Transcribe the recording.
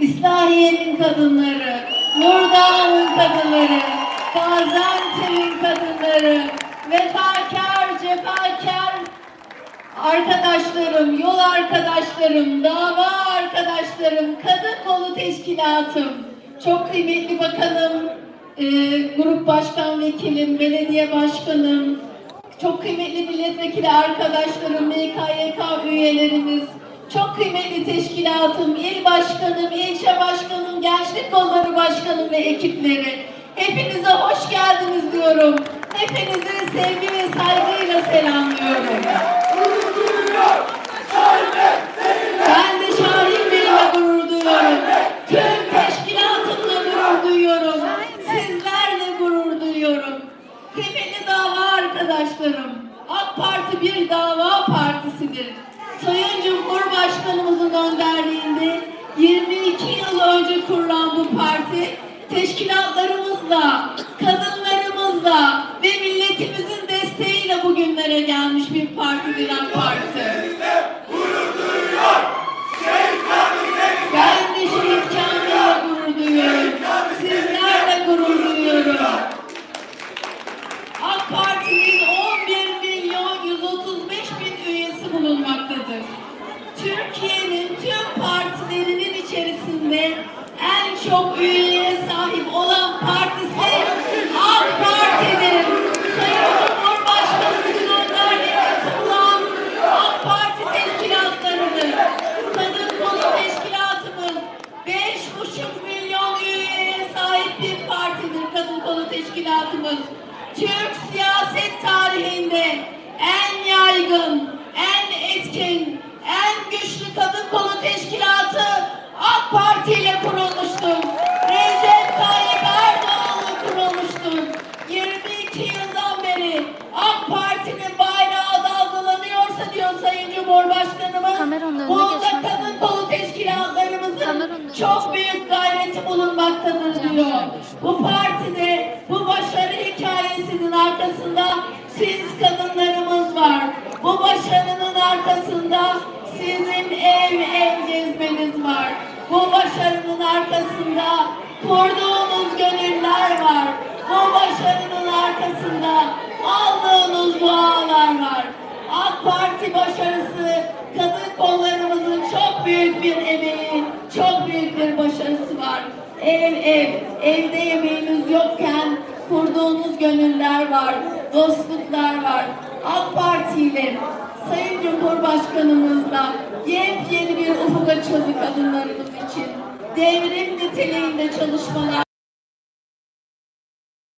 İslahiye'nin kadınları, Nurdağ'ın kadınları, Gaziantep'in kadınları, vefakar, cefakar arkadaşlarım, yol arkadaşlarım, dava arkadaşlarım, kadın kolu teşkilatım, çok kıymetli bakanım, e, grup başkan vekilim, belediye başkanım, çok kıymetli milletvekili arkadaşlarım, MKYK üyelerimiz, çok kıymetli teşkilatım, il başkanım, ilçe başkanım, gençlik kolları başkanım ve ekipleri. Hepinize hoş geldiniz diyorum. Hepinizi sevgi ve saygıyla selamlıyorum. Ben de Şahin Bey'le gurur duyuyorum. Tüm teşkilatımla gurur duyuyorum. Sizlerle gurur duyuyorum. Kıymetli dava arkadaşlarım, AK Parti bir dava partisidir. Sayın Cumhurbaşkanımızın önderliğinde 22 yıl önce kurulan bu parti, teşkilatlarımızla, kadınlarımızla ve milletimizin desteğiyle bugünlere gelmiş bir partidir Türkiye'nin tüm partilerinin içerisinde en çok üyeye sahip olan partisi AK Parti'dir. Sayın Cumhurbaşkanımızın önderliğinde kurulan AK Parti teşkilatlarıdır. Kadın kolu teşkilatımız 5,5 milyon üyeye sahip bir partidir kadın kolu teşkilatımız. Türk siyaset tarihinde en yaygın, çok büyük gayreti bulunmaktadır diyor. Bu partide bu başarı hikayesinin arkasında siz kadınlarımız var. Bu başarının arkasında sizin ev ev gezmeniz var. Bu başarının arkasında kurduğunuz gönüller var. Bu başarının arkasında Ev ev, evde yemeğiniz yokken kurduğunuz gönüller var, dostluklar var. AK Parti ile Sayın Cumhurbaşkanımızla yepyeni bir ufuk açıldı kadınlarımız için. Devrim niteliğinde çalışmalar